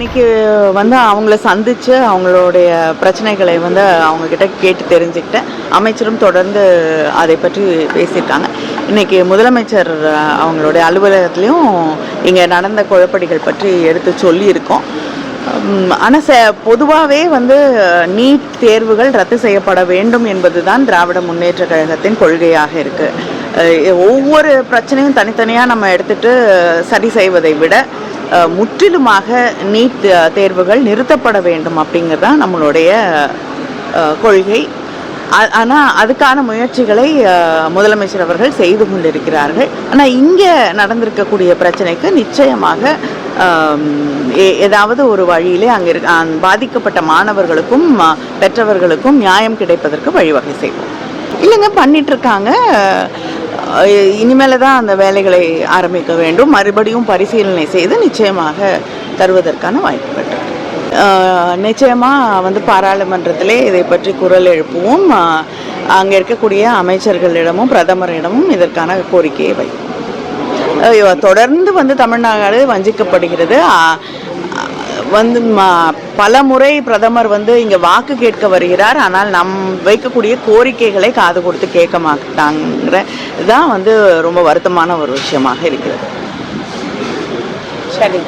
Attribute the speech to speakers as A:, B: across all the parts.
A: இன்னைக்கு வந்து அவங்கள சந்தித்து அவங்களுடைய பிரச்சனைகளை வந்து அவங்கக்கிட்ட கேட்டு தெரிஞ்சுக்கிட்டேன். அமைச்சரும் தொடர்ந்து அதை பற்றி பேசியிருக்காங்க. இன்னைக்கு முதலமைச்சர் அவங்களுடைய அலுவலகத்துலேயும் இங்கே நடந்த குழப்படிகள் பற்றி எடுத்து சொல்லியிருக்கோம். ஆனால் ச பொதுவாகவே வந்து நீட் தேர்வுகள் ரத்து செய்யப்பட வேண்டும் என்பதுதான் திராவிட முன்னேற்ற கழகத்தின் கொள்கையாக இருக்குது ஒவ்வொரு பிரச்சனையும் தனித்தனியாக நம்ம எடுத்துட்டு சரி செய்வதை விட முற்றிலுமாக நீட் தேர்வுகள் நிறுத்தப்பட வேண்டும் அப்படிங்கிறது தான் நம்மளுடைய கொள்கை. ஆனால் அதுக்கான முயற்சிகளை முதலமைச்சர் அவர்கள் செய்து கொண்டிருக்கிறார்கள். ஆனால் இங்கே நடந்திருக்கக்கூடிய பிரச்சனைக்கு நிச்சயமாக ஏ- ஏதாவது ஒரு வழியிலே அங்கே இருக்க பாதிக்கப்பட்ட மாணவர்களுக்கும் பெற்றவர்களுக்கும் நியாயம் கிடைப்பதற்கு வழிவகை செய்வோம். இல்லைங்க பண்ணிட்டு இருக்காங்க. இனிமேல தான் அந்த வேலைகளை ஆரம்பிக்க வேண்டும். மறுபடியும் பரிசீலனை செய்து நிச்சயமாக தருவதற்கான வாய்ப்புகள். பெற்றார் நிச்சயமாக வந்து பாராளுமன்றத்திலே இதை பற்றி குரல் எழுப்புவோம். அங்கே இருக்கக்கூடிய அமைச்சர்களிடமும் பிரதமரிடமும் இதற்கான கோரிக்கையை வைப்போம். ஐயோ, தொடர்ந்து வந்து தமிழ்நாடு வஞ்சிக்கப்படுகிறது. வந்து ம- பல முறை பிரதமர் வந்து இங்கே வாக்கு கேட்க வருகிறார். ஆனால் நம் வைக்கக்கூடிய கோரிக்கைகளை காது கொடுத்து கேட்க மாட்டாங்கிற தான் வந்து ரொம்ப வருத்தமான ஒரு விஷயமாக இருக்கிறது.
B: சரி.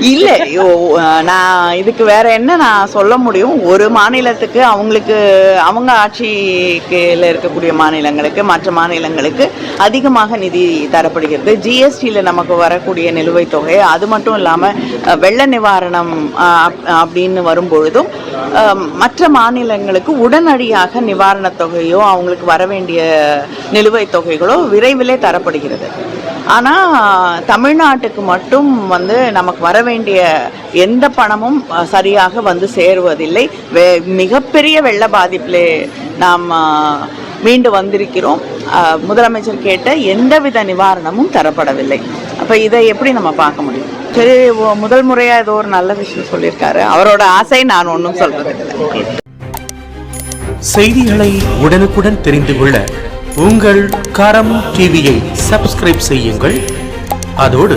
A: இல்லை ஐயோ, நான் இதுக்கு வேற என்ன நான் சொல்ல முடியும்? ஒரு மாநிலத்துக்கு அவங்களுக்கு அவங்க ஆட்சிக்குல இருக்கக்கூடிய மாநிலங்களுக்கு மற்ற மாநிலங்களுக்கு அதிகமாக நிதி தரப்படுகிறது. ஜிஎஸ்டியில் நமக்கு வரக்கூடிய நிலுவைத் தொகை அது மட்டும் இல்லாமல் வெள்ள நிவாரணம் அப்- அப்படின்னு வரும்பொழுதும் மற்ற மாநிலங்களுக்கு உடனடியாக நிவாரணத் தொகையோ அவங்களுக்கு வர வேண்டிய நிலுவைத் தொகைகளோ விரைவிலே தரப்படுகிறது. ஆனால் தமிழ்நாட்டுக்கு மட்டும் மட்டும் வந்து நமக்கு வர வேண்டிய எந்த பணமும் சரியாக வந்து சேருவதில்லை. வே மிகப்பெரிய வெள்ள பாதிப்பிலே நாம் மீண்டு வந்திருக்கிறோம். முதலமைச்சர் கேட்ட எந்தவித நிவாரணமும் தரப்படவில்லை. அப்போ இதை எப்படி நம்ம பார்க்க முடியும்? சரி முதல் முறையாக ஏதோ ஒரு நல்ல விஷயம் சொல்லியிருக்காரு. அவரோட ஆசை நான் ஒன்றும் சொல்றது
C: செய்திகளை உடனுக்குடன் தெரிந்து கொள்ள உங்கள் கரம் டிவியை சப்ஸ்கிரைப் செய்யுங்கள். அதோடு